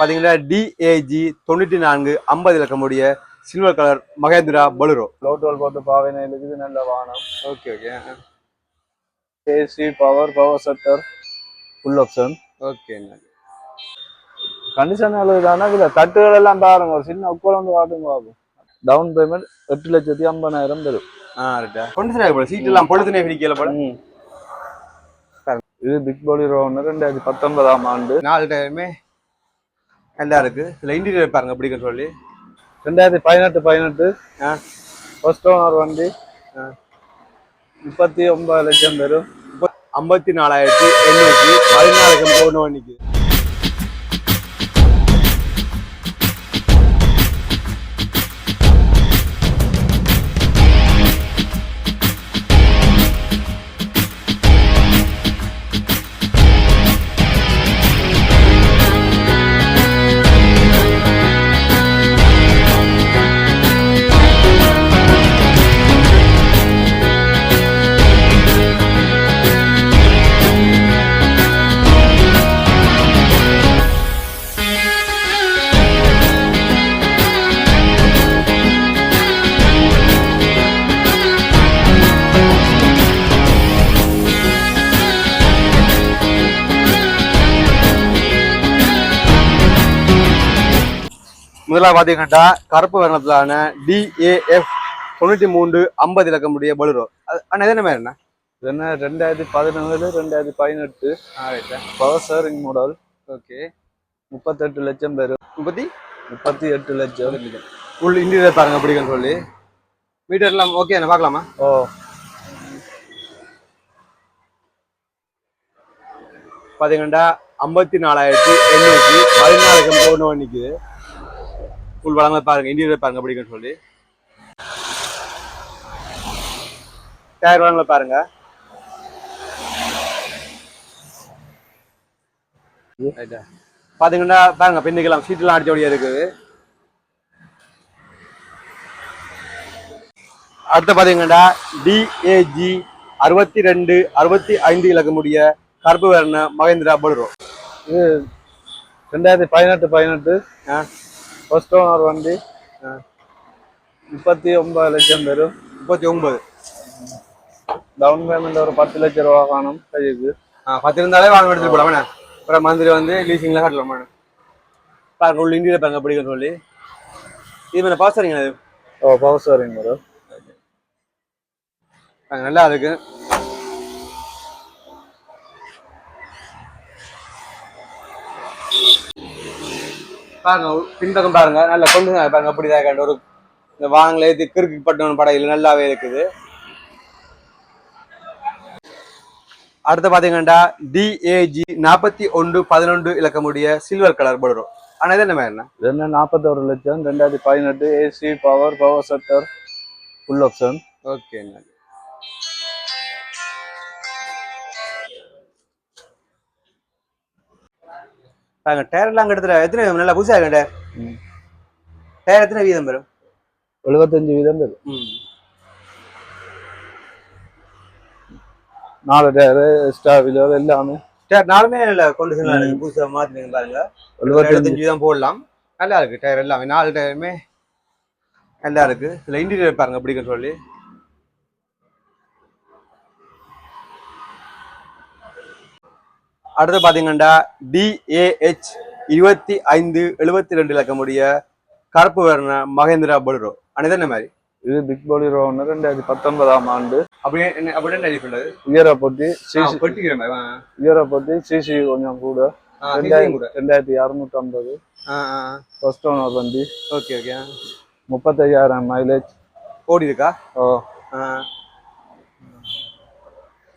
பார்த்தீங்கன்னா டிஏஜி தொண்ணூற்றி நான்கு ஐம்பது இலக்கமுடைய சில்வர் கலர் மகேந்திரா பலுரோ. லோட்டோல் போட்டு பாவையில இருக்குது நல்ல வாகனம் okay okay AC power power shutter full option okay condition தானே இதுல தட்டுகள் எல்லாம் பாருங்க ஒரு சின்ன உட்குழந்து காட்டும் பாபு. டவுன் பேமெண்ட் எட்டு லட்சத்தி ஐம்பதாயிரம் தரும். ஆ ரைட்டா கொண்டு போல சீட் எல்லாம் பொழுதுனே பிடிக்கல போல. இது பிக் பாலி ரோன் ரெண்டாயிரத்தி பத்தொன்பதாம் ஆண்டு. நாலு டயருமே நல்லா இருக்கு. இதுல இன்டீரியர் பாருங்க பிடிக்கும் சொல்லி. ரெண்டாயிரத்தி பதினெட்டு பதினெட்டு. ஆ. ஃபர்ஸ்ட் ஓனர் வண்டி. முப்பத்தி ஒன்பது லட்சம் தரும் ஐம்பத்தி நாலாயிரத்தி எண்ணூற்றி பதினாலு போகணும் வண்டிக்கு. முதலாவது பார்த்தீங்கன்னா கருப்பு வர்ணத்திலான டிஏஎஃப் தொண்ணூற்றி மூன்று ஐம்பது இலக்கமுடைய பலுரோ அண்ணா இது என்ன மாதிரி என்ன இது என்ன ரெண்டாயிரத்தி பதினேழு ரெண்டாயிரத்தி பதினெட்டு. Power model okay. முப்பத்தெட்டு லட்சம் தரும் முப்பத்தி? முப்பத்தி எட்டு லட்சம். உள்ள இன்டீரியர் பாருங்க பிடிக்கும்னு சொல்லி. மீட்டர் எல்லாம் ஓகே என்ன பார்க்கலாமா? ஓ. பார்த்தீங்கன்னா ஐம்பத்தி நாலாயிரத்தி எண்ணூற்றி பதினாலு போகணும் நிற்குது ஃபுல் வளங்களை பாருங்க இன்டீரியர் பாருங்க பிடிக்கும்னு சொல்லி. டயர் வளங்களை பாருங்க. பாத்தீங்கன்னா பாருங்க பின்னுக்கெல்லாம் சீட்டெல்லாம் அடிச்சபடியா இருக்குது. அடுத்து பாத்தீங்கன்னா டிஏஜி அறுபத்தி ரெண்டு அறுபத்தி ஐந்து இலக்கமுடைய கருப்பு வர்ண மகேந்திரா பலுரோ ரெண்டாயிரத்தி பதினெட்டு பதினெட்டு. ஃபர்ஸ்ட் ஓனர் வண்டி முப்பத்தி ஒன்பது லட்சம் தரும். முப்பத்தி ஒன்பது. டவுன் பேமெண்ட் ஒரு பத்து லட்சம் ரூபா காணும் கையுக்கு பத்து இருந்தாலே வாங்க எடுத்துட்டு வேணா அப்புறம் மந்திரி வந்து லீசிங்ல கட்டலாம் வேணா பாருங்க உள்ள இந்தியில பாருங்க பிடிக்கும்னு சொல்லி. இது என்ன பாஸ் சரிங்க ஓ பவர் வரும் பாருங்க, நல்லா இருக்கு. பாருங்க பின்பக்கம் பாருங்க நல்லா கொண்டு பாருங்க அப்படிதான் கண்டு ஒரு இந்த வாங்கல இது கிறுக்கு படையில் நல்லாவே இருக்குது. அடுத்து பாத்தீங்கன்னா டிஏஜி நாற்பத்தி ஒன்று பதினொன்று இலக்கமுடைய சில்வர் கலர் படுறோம். ஆனா இது என்ன மாதிரி என்ன நாற்பத்தோரு லட்சம் ரெண்டாயிரத்தி பதினெட்டு AC power power shutter full option okay பாருங்க டயர் எல்லாம் எடுத்துல எத்தனை நல்லா புதுசாக இருக்கு டயர். டயர் எத்தனை வீதம் வரும்? எழுபத்தஞ்சு வீதம் தரும் ம். நாலு டயரு எக்ஸ்ட்ரா வீலர் எல்லாமே. டயர் நாலுமே நல்ல கொண்டு இருக்கு. புதுசாக மாற்றினீங்க பாருங்க. எழுபத்தஞ்சு வீதம் போடலாம். நல்லா இருக்கு டயர் எல்லாமே. நாலு டயருமே நல்லா இருக்கு. இதுல இன்டீரியர் பாருங்க பிடிக்கும் சொல்லி. அடுத்து பாத்தீங்கன்னா டிஏஹெச் இருபத்தி ஐந்து எழுபத்தி ரெண்டு இலக்கமுடைய கருப்பு வர்ண மகேந்திரா பலுரோ அனைத்து என்ன மாதிரி? இது பிக் பாலி ரோன் ரெண்டாயிரத்தி பத்தொன்பதாம் ஆண்டு. அப்படியே என்ன அப்படியே என்ன உயரை போட்டி சிசி. உயரை போட்டி சிசி கொஞ்சம் கூட. ரெண்டாயிரத்தி இரநூத்தி ஐம்பது ஃபர்ஸ்ட் ஓனர் வண்டி ஓகே ஓகே முப்பத்தையாயிரம் மைலேஜ் ஓடி இருக்கா ஓ. ஆ.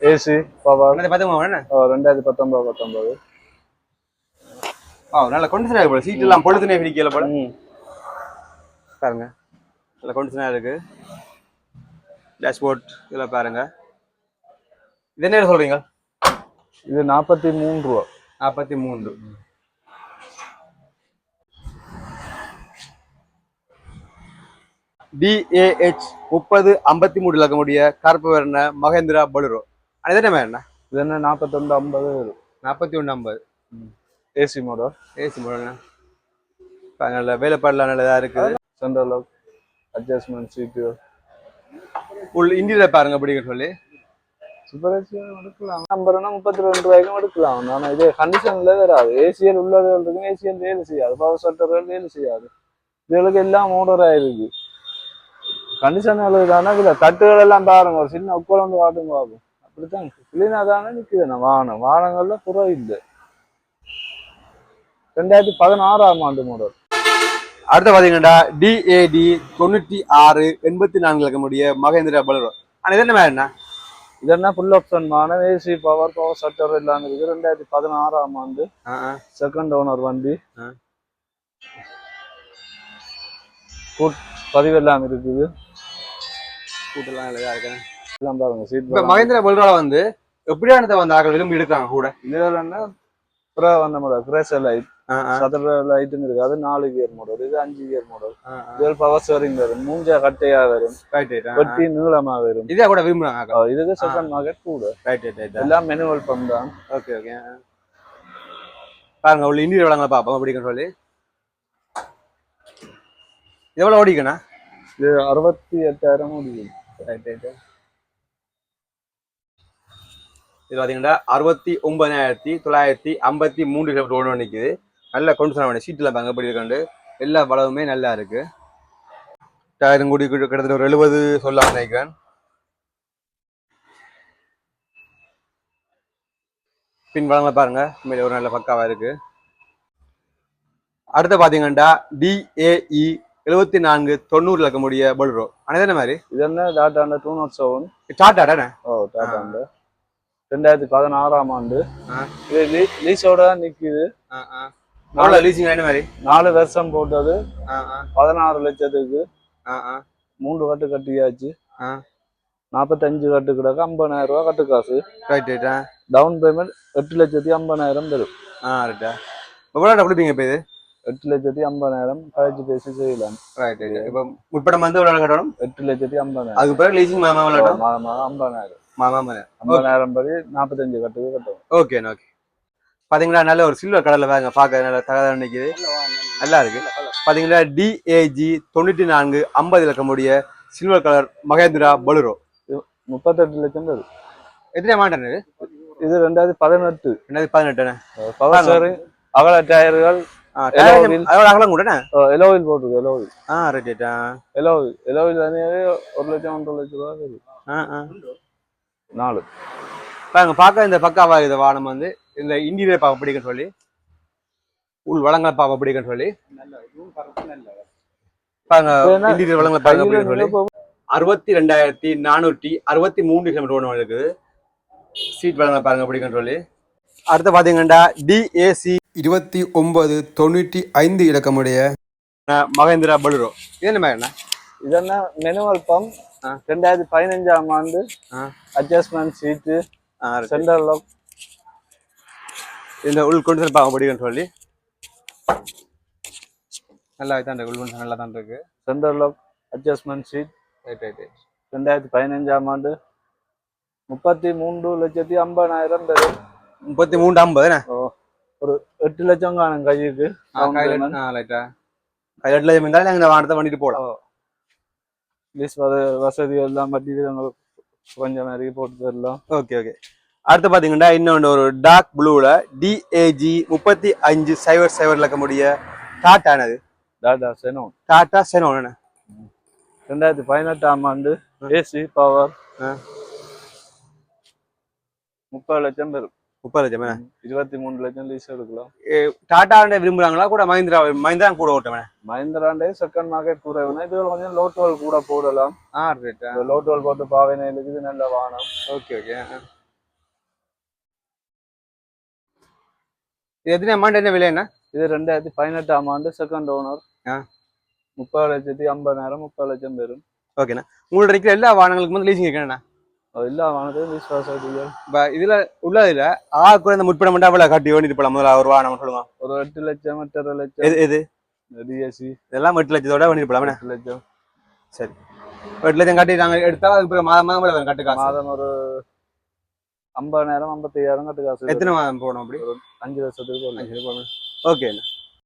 ஏசி பவர் என்ன? ஓ ரெண்டாயிரத்தி பத்தொன்பது பத்தொன்பது. ஆ நல்ல கொண்டு போல. சீட் எல்லாம் பொழுதுனே பிடிக்கல போல. பாருங்க. நல்ல கொண்டு இருக்கு. டேஷ்போர்ட் இதெல்லாம் பாருங்க. இது என்ன சொல்றீங்க? இது நாற்பத்தி மூணு ரூபா. நாற்பத்தி மூன்று. டிஏஹெச் முப்பது ஐம்பத்தி மூணு இலக்கமுடைய கருப்பு வர்ண மகேந்திரா பலுரோ. அது என்ன என்ன இது என்ன நாற்பத்தொண்டு ஐம்பது? வரும் நாற்பத்தி ஒன்று ஐம்பது. ஏசி மாடல் ஏசி மாடல்ண்ணா நல்ல வேலைப்பாடுலாம் நல்லதா இருக்குது. சென்ட்ரல் லாக் அட்ஜஸ்ட்மெண்ட் சீட்டு உள் இன்டீரியர் பாருங்க அப்படிங்கிற சொல்லி. சூப்பர் ஏசியும் எடுக்கலாம். நம்பர்னா முப்பத்தி ரெண்டு ரூபாய்க்கும் எடுக்கலாம். ஆனால் இது கண்டிஷன்ல வராது. ஏசிஎல் உள்ளதுகள் இருக்கும் ஏசிஎல் வேலை செய்யாது. பவர் ஷட்டர்கள் வேலை செய்யாது. இதுகளுக்கு எல்லாம் மோட்டர் ஆயிருக்கு கண்டிஷன் தானே இல்லை தட்டுகள் எல்லாம் பாருங்க. ஒரு சின்ன வந்து காட்டும் பாபு. அப்படித்தான். கிளீனா தானே நிக்குது நான் வாகனம் வாகனங்கள்ல குறை இல்லை. ரெண்டாயிரத்தி பதினாறாம் ஆண்டு மாடல் அடுத்து பாத்தீங்கன்னா டிஏடி தொண்ணூத்தி ஆறு எண்பத்தி நான்கு இருக்கக்கூடிய மகேந்திரா பலரோ. ஆனா இது என்ன என்ன இதெல்லாம் ஃபுல் ஆப்ஷன் மான ஏசி பவர் பவர் ஷட்டர் எல்லாம் இருக்கு ரெண்டாயிரத்தி பதினாறாம் ஆண்டு. செகண்ட் ஓனர் வண்டி. ஆ. ஃபுட் பதிவெல்லாம் இருக்குது. கூட்டெல்லாம் நல்லதா இருக்கு எல்லாம் பாருங்க சீட் இப்ப மகேந்திரா பலரோல வந்து எப்படியானதை வந்து ஆக்கள் விரும்பி எடுக்கிறாங்க கூட? இதுல என்ன? அப்புறம் வந்த மாடல் கிரேசர் லைட் சதுர லைட்டும் இருக்கு. அது நாலு கியர் மாடல் இது அஞ்சு கியர் மாடல் ஆ, ஆ. இது பவர் ஸ்டேரிங் வரும் மூஞ்சா கட்டையா வரும். வெட்டி நீளமா வரும். இதே கூட விரும்புறாங்க இதுக்கு செகண்ட் மார்க்கெட் கூட. Right, right. எல்லாம் மெனுவல் பம்ப் தான். ஓகே ஓகே பாருங்க உள்ள இன்டீரியர் வளங்களை பார்ப்போம். அப்படிங்கிற சொல்லி. எவ்வளவு ஓடிக்கண்ணா இது அறுபத்தி எட்டாயிரம் முடியும் ரைட் ரைட் இது பார்த்தீங்கன்னா அறுபத்தி ஒன்பதாயிரத்தி தொள்ளாயிரத்தி ஐம்பத்தி மூன்று கிலோமீட்டர் ஓடு நிற்குது நல்ல கொண்டு வண்டி சீட்டில் பாங்க எப்படி இருக்காண்டு எல்லா வளவுமே நல்லா இருக்கு. டயரும் கூடி கிட்ட- கிட்டத்தட்ட ஒரு எழுபது சொல்லலாம் நினைக்கிறேன். பின் வளங்களை பாருங்க உண்மையிலே ஒரு நல்ல பக்காவா இருக்கு. அடுத்து பார்த்தீங்கன்னா டிஏஇ எழுபத்தி நான்கு தொண்ணூறுல இருக்கக்கூடிய பொல்ரோ ஆனால் என்ன மாதிரி? இது என்ன? டாட்டாண்ட டூ நாட் செவன் டாட்டா தானே? ஓ டாட்டாண்ட ரெண்டாயிரத்தி பதினாறாம் ஆண்டு. இது லீஸோட தான் நிக்குது. லீசிங் என்ன மாதிரி? நாலு வருஷம் போட்டது. பதினாறு லட்சத்துக்கு. மூன்று கட்டு கட்டியாச்சு. நாற்பத்தஞ்சு கட்டு கிடக்கு ஐம்பதாயிரம் ரூபா கட்டு காசு. டவுன் பேமெண்ட் எட்டு லட்சத்தி ஐம்பதாயிரம் தரும். எவ்வளோ கொடுப்பீங்க இப்போ இது? எட்டு லட்சத்தி ஐம்பதாயிரம் கழிச்சு பேசி செய்யலாம். ரைட் இப்போ முற்படம் வந்து எவ்வளோ கட்டணும். எட்டு லட்சத்தி ஐம்பதாயிரம். அதுக்கு பிறகு லீசிங் மாதம் ஐம்பதாயிரம். ஐம்பதாயிரம் படி நாற்பத்தஞ்சு கட்டுக்கு கட்டும் ஓகே ஓகே பாத்தீங்களா நல்ல ஒரு சில்வர் கலர்ல பாருங்க பார்க்க நல்ல தகவல் நிற்கிது நல்லா இருக்கு. பாத்தீங்களா டிஏஜி தொண்ணூற்றி நான்கு ஐம்பது இலக்கமுடைய சில்வர் கலர் மகேந்திரா பலுரோ. முப்பத்தெட்டு லட்சம் தரும் எத்தனை மாட்டேன் இது ரெண்டாயிரத்தி பதினெட்டு. ரெண்டாயிரத்தி பதினெட்டுண்ணே பவர் ஸ்டேரிங் அகல டயர்கள் அகலம் கூட எலோவில் போட்டிருக்கு எலோவில் ஆ ரைட் எலோவில் எலோவில் ஒரு லட்சம் ஒன்றரை லட்சம் ரூபா ஆ ஆ. நாலு. பாருங்க பார்க்க இந்த பக்காவா இந்த வானம் வந்து இந்த இன்டீரியர் பார்க்க பிடிக்குன்னு சொல்லி உள் வளங்களை பார்க்க பிடிக்குன்னு சொல்லி. பாருங்க இன்டீரியர் வளங்களை பார்க்க பிடிக்குன்னு சொல்லி. அறுபத்தி ரெண்டாயிரத்தி நானூற்றி அறுபத்தி மூன்று கிலோமீட்டர் ஓடும் இருக்குது. சீட் வளங்களை பாருங்க பிடிக்குன்னு சொல்லி. அடுத்து பாத்தீங்கன்னா டிஏசி இருபத்தி ஒன்பது தொண்ணூற்றி ஐந்து இலக்கமுடைய மகேந்திரா பலுரோ. இது என்ன மாதிரி இதென்ன மெனுவல் பம்ப். ரெண்டாயிரத்தி பதினஞ்சாம் ஆண்டு. அட்ஜஸ்ட்மெண்ட் சீட்டு சென்டர் லாக் இந்த உள் கொண்டு பார்க்க பிடிக்குன்னு சொல்லி. நல்லா தான் இருக்கு உள் கொண்டு நல்லா தான் இருக்கு. Centre lock adjustment seat right right right ரெண்டாயிரத்தி பதினஞ்சாம் ஆண்டு முப்பத்தி மூன்று லட்சத்தி ஐம்பதாயிரம் தரும் முப்பத்தி மூன்று ஐம்பது என்ன? ஒரு எட்டு லட்சம் காணும் கையுக்கு கையில் எட்டு லட்சம் இருந்தாலும் நாங்கள் வானத்தை பண்ணிட்டு போகலாம். லீஸ் வசதி எல்லாம் பற்றி உங்களுக்கு கொஞ்சம் நிறைய போட்டு தரலாம். ஓகே ஓகே அடுத்து பார்த்தீங்கன்னா இன்னொன்று ஒரு டார்க் ப்ளூவில் டிஏஜி முப்பத்தி அஞ்சு சைவர் சைவரில் இருக்கக்கூடிய டாட்டானது டாடா செனோ டாட்டா செனோன்னு ரெண்டாயிரத்தி பதினெட்டாம் ஆண்டு ஏசி பவர். முப்பது லட்சம் பெறும் முப்பது லட்சம் என்ன? இருபத்தி மூணு லட்சம் லீஸ் எடுக்கலாம். டாட்டாண்ட விரும்புகிறாங்களா கூட மஹிந்திரா மஹிந்திரா கூட ஓட்டுவேன் மஹிந்திராண்டே செகண்ட் மார்க்கெட் கூட வேணும். இது கொஞ்சம் லோட்டோல் கூட போடலாம். ஆ ரைட்டா லோட்டோல் போட்டு பாவையில இருக்குது நல்ல வானம். ஓகே ஓகே இது எத்தனை அமௌண்ட் என்ன விலை என்ன? இது ரெண்டாயிரத்தி பதினெட்டாம் ஆண்டு செகண்ட் ஓனர். முப்பது லட்சத்தி ஐம்பதாயிரம் முப்பது லட்சம் பெறும் ஓகேண்ணா உங்கள்ட்ட இருக்கிற எல்லா வாகனங்களுக்கும் வந்து லீசிங் இருக்கேண்ணா இதில் உள்ளதில் ஆ கூட இந்த முற்படம் மட்டும் அவ்வளோ கட்டி வேண்டிட்டு முதல்ல ஒரு வாகனம் சொல்லுங்க. ஒரு எட்டு லட்சம் எட்டரை லட்சம். எது எது? டிஎஸ்சி இதெல்லாம் எட்டு லட்சத்தோட வேண்டிட்டு எட்டு லட்சம். சரி. எட்டு லட்சம் கட்டி நாங்கள் எடுத்தால் அதுக்கு பிறகு மாதம் மாதம் வரும் கட்டு காசு. மாதம் ஒரு ஐம்பதாயிரம் ஐம்பத்தையாயிரம் கட்டு காசு. எத்தனை மாதம் போகணும் அப்படி? அஞ்சு வருஷத்துக்கு ஓகே